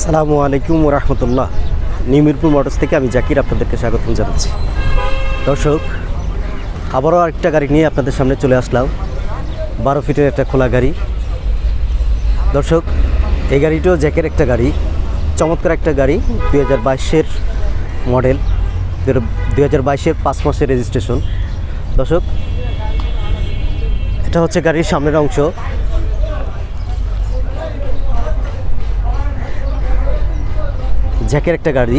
সালামু আলাইকুম রহমতুল্লাহ new Mirpur motors থেকে আমি জাকির আপনাদেরকে স্বাগতম জানাচ্ছি। দর্শক, আবারও আরেকটা গাড়ি নিয়ে আপনাদের সামনে চলে আসলাম। বারো ফিটের একটা খোলা গাড়ি। দর্শক, এই গাড়িটাও জ্যাকের একটা গাড়ি, চমৎকার একটা গাড়ি, দুই হাজার বাইশের মডেল দুই হাজার বাইশের পাঁচ মাসের রেজিস্ট্রেশন। দর্শক, এটা হচ্ছে গাড়ির সামনের অংশ। জ্যাকের একটা গাড়ি।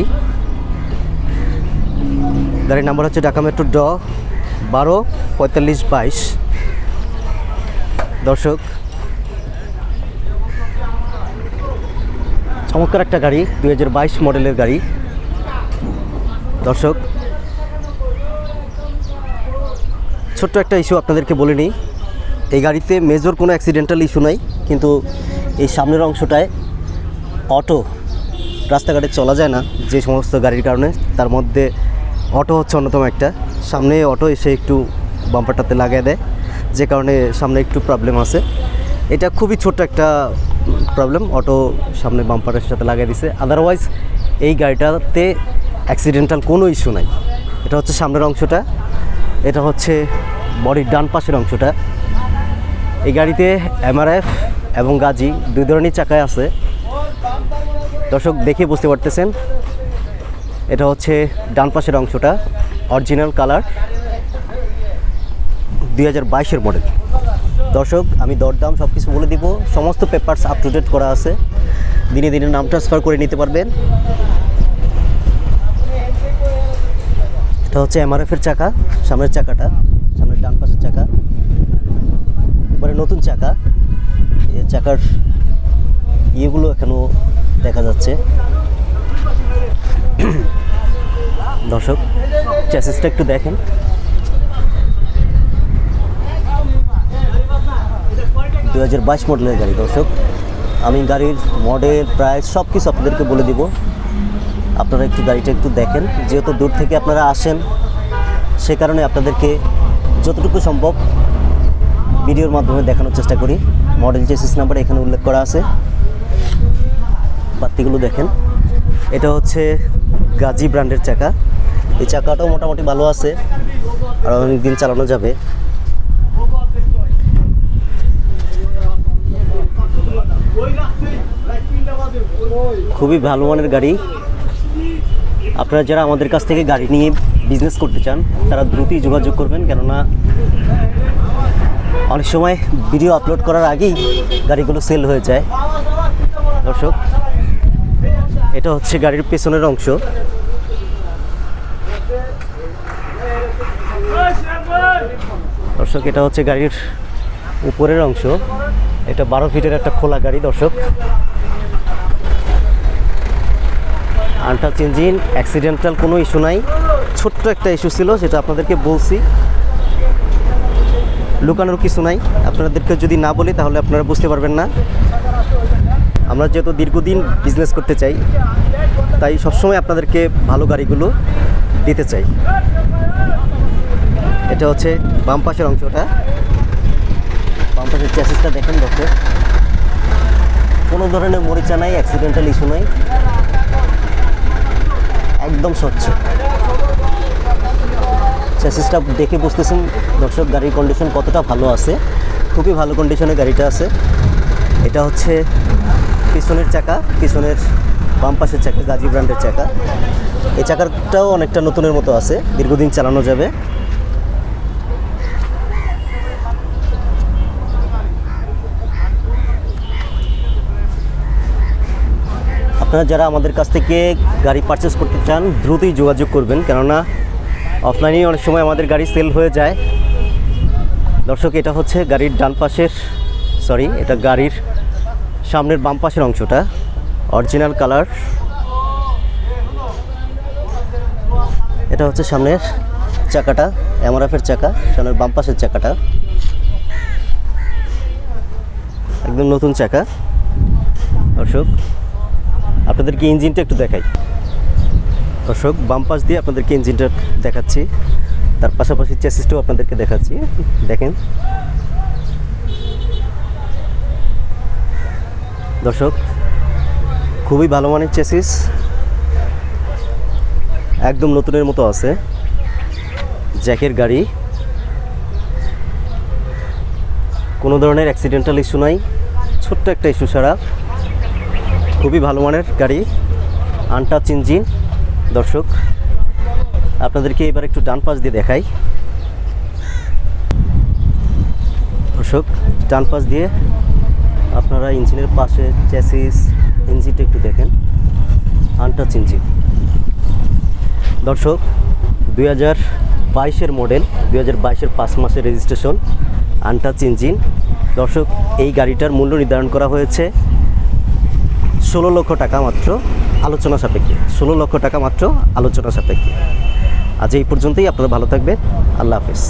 গাড়ির নাম্বার হচ্ছে ঢাকা মেট্রো ড বারো পঁয়তাল্লিশ বাইশ। দর্শক, চমৎকার একটা গাড়ি, দুই হাজার বাইশ মডেলের গাড়ি। দর্শক, ছোট্ট একটা ইস্যু আপনাদেরকে বলে নিই। এই গাড়িতে মেজর কোনো অ্যাক্সিডেন্টাল ইস্যু নাই, কিন্তু এই সামনের অংশটায় অটো রাস্তাঘাটে চলা যায় না, যে সমস্ত গাড়ির কারণে, তার মধ্যে অটো হচ্ছে অন্যতম একটা। সামনে অটো এসে একটু বাম্পারটাতে লাগিয়ে দেয়, যে কারণে সামনে একটু প্রবলেম আছে। এটা খুবই ছোট্ট একটা প্রবলেম অটো সামনে বাম্পারের সাথে লাগিয়ে দিছে। আদারওয়াইজ এই গাড়িটাতে অ্যাক্সিডেন্টাল কোনো ইস্যু নাই। এটা হচ্ছে সামনের অংশটা, এটা হচ্ছে বডির ডান পাশের অংশটা। এই গাড়িতে এমআরএফ এবং গাজি, দুই ধরনের চাকায় আছে। দর্শক দেখে বুঝতে পারতেছেন, এটা হচ্ছে ডান পাশের অংশটা অরিজিনাল কালার দুই হাজার বাইশের মডেল দর্শক, আমি দরদাম সব কিছু বলে দিব, সমস্ত পেপারস আপ টু ডেট করা আছে, দিনে দিনে নাম ট্রান্সফার করে নিতে পারবেন। এটা হচ্ছে এমআরএফের চাকা, সামনের চাকাটা, সামনের ডান পাশের চাকা। এবারে নতুন চাকা চাকার ইয়েগুলো এখনও দেখা যাচ্ছে। দর্শক চ্যাসেসটা একটু দেখেন। দু হাজার বাইশ মডেলের গাড়ি, দর্শক। আমি গাড়ির মডেল প্রাইস সব কিছু আপনাদেরকে বলে দিব। আপনারা একটু গাড়িটা একটু দেখেন। যেহেতু দূর থেকে আপনারা আসেন, সে কারণে আপনাদেরকে যতটুকু সম্ভব ভিডিওর মাধ্যমে দেখানোর চেষ্টা করি। মডেল চেসিস নাম্বার এখানে উল্লেখ করা আছে। বাতিগুলো দেখেন। এটা হচ্ছে গাজি ব্র্যান্ডের চাকা। এই চাকাটাও মোটামুটি ভালো আছে, আর অনেক দিন চালানো যাবে। খুবই ভালো মানের গাড়ি। আপনারা যারা আমাদের কাছ থেকে গাড়ি নিয়ে বিজনেস করতে চান, তারা দ্রুতই যোগাযোগ করবেন, কেননা অনেক সময় ভিডিও আপলোড করার আগেই গাড়িগুলো সেল হয়ে যায়। দর্শক এটা হচ্ছে গাড়ির পেছনের অংশ। দর্শক, এটা হচ্ছে গাড়ির উপরের অংশ। এটা বারো ফিটের একটা খোলা গাড়ি, দর্শক। আনটাচ ইঞ্জিন অ্যাক্সিডেন্টাল কোনো ইস্যু নাই। ছোট্ট একটা ইস্যু ছিল, সেটা আপনাদেরকে বলছি। লুকানোর কিছু নাই। আপনাদেরকে যদি না বলি, তাহলে আপনারা বুঝতে পারবেন না। আমরা যেহেতু দীর্ঘদিন বিজনেস করতে চাই, তাই সবসময় আপনাদেরকে ভালো গাড়িগুলো দিতে চাই। এটা হচ্ছে বাম পাশের অংশটা। বাম পাশের চ্যাসিসটা দেখেন ডক্টর কোনো ধরনের মরিচা নাই অ্যাক্সিডেন্টাল ইস্যু নাই। একদম স্বচ্ছ। চ্যাসিসটা দেখে বুঝতেছেন দর্শক, গাড়ির কন্ডিশন কতটা ভালো আছে। খুবই ভালো কন্ডিশনে গাড়িটা আছে। এটা হচ্ছে পিছনের চাকা, পিছনের বাম পাশের চাকা, গাজি ব্র্যান্ডের চাকা। এই চাকাটাও অনেকটা নতুনের মতো আছে, দীর্ঘদিন চালানো যাবে। আপনারা যারা আমাদের কাছ থেকে গাড়ি পারচেস করতে চান, দ্রুতই যোগাযোগ করবেন, কেননা অফলাইনেই অনেক সময় আমাদের গাড়ি সেল হয়ে যায়। দর্শক, এটা হচ্ছে গাড়ির ডান পাশের সরি এটা গাড়ির সামনের বাম পাশের অংশটা অরিজিনাল কালার এটা হচ্ছে সামনের চাকাটা এমআরএফের চাকা, সামনের বাম পাশের চাকাটা। একদম নতুন চাকা। দর্শক, আপনাদেরকে ইঞ্জিনটা একটু দেখাই। দর্শক, বাম পাশ দিয়ে আপনাদেরকে ইঞ্জিনটা দেখাচ্ছি। তার পাশাপাশি চেসিসটাও আপনাদেরকে দেখাচ্ছি। দেখেন। দর্শক, খুবই ভালো মানের চেসিস। একদম নতুনের মতো আছে। জ্যাকের গাড়ি। কোনো ধরনের অ্যাক্সিডেন্টাল ইস্যু নাই। ছোট্ট একটা ইস্যু ছাড়া। খুবই ভালো মানের গাড়ি। আনটাচ ইঞ্জিন দর্শক, আপনাদেরকে এবার একটু ডান পাশ দিয়ে দেখাই। দর্শক, ডান পাশ দিয়ে আপনারা ইঞ্জিনের পাশে চ্যাসিস ইঞ্জিনটা একটু দেখেন। আনটাচ ইঞ্জিন দর্শক, দুই হাজার বাইশের মডেল দুই হাজার বাইশের পাঁচ মাসের রেজিস্ট্রেশন আনটাচ ইঞ্জিন দর্শক, এই গাড়িটার মূল্য নির্ধারণ করা হয়েছে ষোলো লক্ষ টাকা মাত্র আলোচনা সাপেক্ষে। ষোলো লক্ষ টাকা মাত্র আলোচনা সাপেক্ষে। আজ এই পর্যন্তই, আপনারা ভালো থাকবেন। আল্লাহ হাফেজ।